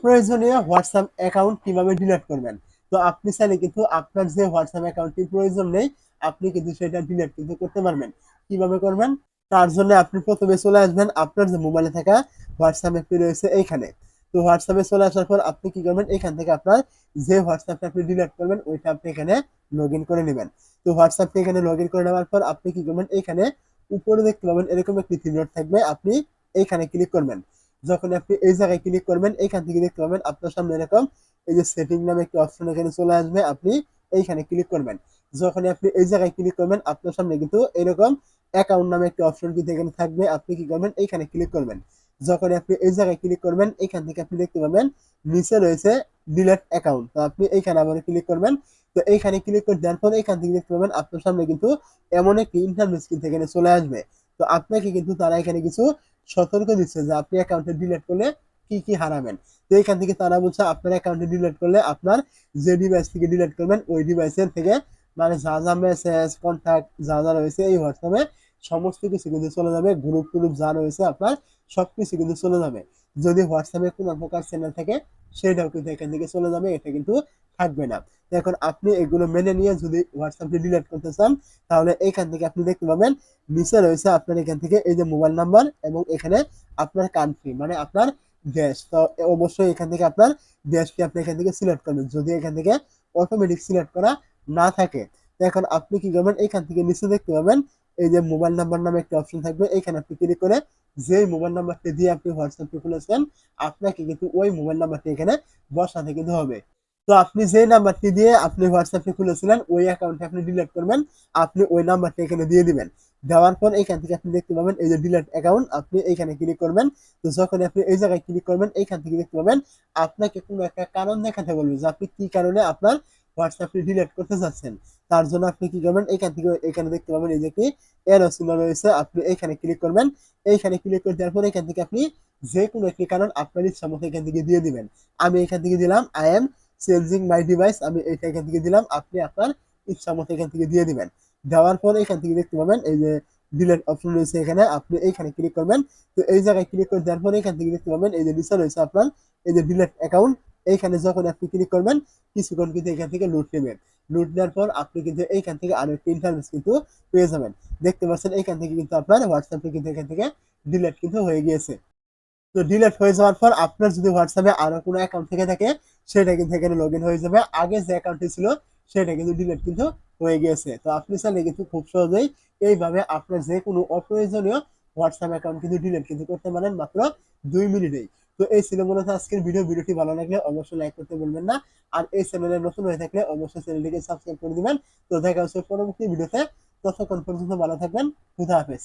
অপ্রয়োজনীয় WhatsApp account কীভাবে delete করবেন? তো আপনি চাইলে কিন্তু আপনার যে হোয়াটসঅ্যাপ অ্যাকাউন্টটি প্রয়োজন নেই, আপনি কিন্তু সেটা ডিলিট কিন্তু করতে পারবেন। কীভাবে করবেন? তার জন্য আপনি প্রথমে চলে আসবেন আপনার যে মোবাইলে থাকা হোয়াটসঅ্যাপ রয়েছে এইখানে তো হোয়াটসঅ্যাপে চলে আসার পর আপনি কি করবেন? এখান থেকে আপনার যে হোয়াটসঅ্যাপটা আপনি ডিলিট করবেন, ওইটা আপনি এখানে লগ করে নেবেন। তো হোয়াটসঅ্যাপটা এখানে লগ করে নেওয়ার পর আপনি কি করবেন? এখানে উপরে দেখতে পাবেন এরকম একটি থ্রি ডট থাকবে। আপনি এইখানে ক্লিক করবেন। যখন আপনি এই জায়গায় ক্লিক করবেন, এইখান থেকে দেখতে পাবেন আপনার সামনে এরকম এই যে সেটিং নামে একটি অপশন এখানে চলে আসবে, আপনি এইখানে ক্লিক করবেন। যখন আপনি এই জায়গায় ক্লিক করবেন, আপনার সামনে কিন্তু এরকম অ্যাকাউন্ট নামে একটি অপশন কিন্তু এখানে থাকবে, আপনি কি করবেন? এইখানে ক্লিক করবেন। যখন আপনি এই জায়গায় ক্লিক করবেন এখান থেকে আপনি দেখতে পাবেন, নিচে রয়েছে ডিলেট অ্যাকাউন্ট তো আপনি এইখানে আবার ক্লিক করবেন। তো এইখানে ক্লিক করে দেওয়ার পর এখান থেকে দেখতে পাবেন, আপনার সামনে কিন্তু এমন একটি ইন্টারনেট কিন্তু এখানে চলে আসবে। তো আপনাকে কিন্তু তারা এখানে কিছু সতর্ক দিচ্ছে যে আপনি অ্যাকাউন্টে ডিলেট করলে কি কি হারাবেন। তো এখান থেকে তারা বলছে আপনার অ্যাকাউন্টে ডিলেট করলে আপনার যে ডিভাইস থেকে ডিলেট করবেন, ওই ডিভাইসের থেকে মানে যা যা মেসেজ কন্ট্যাক্ট যা যা রয়েছে এই হোয়াটসঅ্যাপে সমস্ত কিছু কিন্তু চলে যাবে। গ্রুপ টুরুপ যা রয়েছে আপনার সব কিছু কিন্তু চলে যাবে। যদি হোয়াটসঅ্যাপে কোনো প্রকার চ্যানেল থাকে, সেটাও কিন্তু এখান থেকে চলে যাবে, এটা কিন্তু থাকবে না। এখন আপনি এগুলো মেনে নিয়ে যদি হোয়াটসঅ্যাপটি ডিলিট করতে চান, তাহলে এখান থেকে আপনি দেখতে পাবেন, নিচে রয়েছে আপনার এখান থেকে এই যে মোবাইল নাম্বার এবং এখানে আপনার কান্ট্রি মানে আপনার দেশ। তো অবশ্যই এখান থেকে আপনার দেশকে আপনি এখান থেকে সিলেক্ট করবেন। যদি এখান থেকে অটোমেটিক সিলেক্ট করা না থাকে এখন আপনি কি করবেন, এখান থেকে নিচে দেখতে পাবেন, এই যে মোবাইল নাম্বার নামে একটা অপশন থাকবে, এখানে আপনি ক্লিক করে যে মোবাইল নাম্বারটি দিয়ে আপনি হোয়াটসঅ্যাপটি খুলেছেন আপনাকে কিন্তু ওই মোবাইল নাম্বারটি এখানে বসাতে কিন্তু হবে। তো আপনি যে নাম্বারটি দিয়ে আপনি হোয়াটসঅ্যাপটি খুলেছিলেন, ওই অ্যাকাউন্টে আপনি ডিলিট করবেন, আপনি ওই নাম্বারটি এখানে দিয়ে দিবেন। দেওয়ার পর এখান থেকে আপনি দেখতে পাবেন এই যে ডিলেট অ্যাকাউন্ট আপনি এইখানে ক্লিক করবেন। তো যখন আপনি এই জায়গায় ক্লিক করবেন এইখান থেকে দেখতে পাবেন আপনাকে কোনো একটা কারণ দেখাতে বলবে যে আপনি কি কারণে আপনার হোয়াটসঅ্যাপটি ডিলিট করতে চাচ্ছেন তার জন্য আপনি কি করবেন? এখান থেকে, এখানে দেখতে পাবেন এই যে কি এর চিহ্ন রয়েছে। আপনি এখানে ক্লিক করবেন। এইখানে ক্লিক করে দেওয়ার পর এখান থেকে আপনি যে কোনো একটি কারণ আপনার ইচ্ছা মতো এখান থেকে দিয়ে দিবেন। আমি এখান থেকে দিলাম I am changing my device আমি এটা এখান থেকে দিলাম, আপনি আপনার ইচ্ছা মতো এখান থেকে দিয়ে দিবেন। দেওয়ার পর এখান থেকে দেখতে পাবেন, এই যে ডিলেট অপশন রয়েছে এখানে। আপনি এইখানে ক্লিক করবেন। তো এই জায়গায় ক্লিক করে দেওয়ার পর এখান থেকে দেখতে পাবেন, এই যে নিচে রয়েছে আপনার, এই যে ডিলেট অ্যাকাউন্ট এইখানে যখন আপনি ক্লিক করবেন, কিছুক্ষণ কিন্তু এখান থেকে লুট নেবেন লুট নেওয়ার পর আপনি কিন্তু এইখান থেকে আরও একটি ইন্টারনেট কিন্তু পেয়ে যাবেন। দেখতে পাচ্ছেন এইখান থেকে কিন্তু আপনার হোয়াটসঅ্যাপে কিন্তু এখান থেকে ডিলেট কিন্তু হয়ে গিয়েছে। তো ডিলেট হয়ে যাওয়ার পর আপনার যদি হোয়াটসঅ্যাপে আরও কোনো অ্যাকাউন্ট থেকে থাকে, সেটা কিন্তু এখানে লগ হয়ে যাবে। আগে যে অ্যাকাউন্টটি ছিল, সেটা কিন্তু ডিলেট কিন্তু হয়ে গিয়েছে। তো আপনি চাইলে কিন্তু খুব সহজেই এইভাবে আপনার যে কোনো অপ্রয়োজনীয় হোয়াটসঅ্যাপ অ্যাকাউন্ট কিন্তু ডিলিট কিন্তু করতে পারেন মাত্র দুই মিনিটেই। তো এই ছিল আজকের ভিডিও। ভিডিওটি ভালো লাগলে অবশ্যই লাইক করতে বলবেন না। আর এই চ্যানেলে নতুন হয়ে থাকলে অবশ্যই চ্যানেলটিকে সাবস্ক্রাইব করে দিবেন। তো দেখা হচ্ছে পরবর্তী ভিডিওতে। ততক্ষণ পর্যন্ত ভালো থাকবেন। খুদা হাফেজ।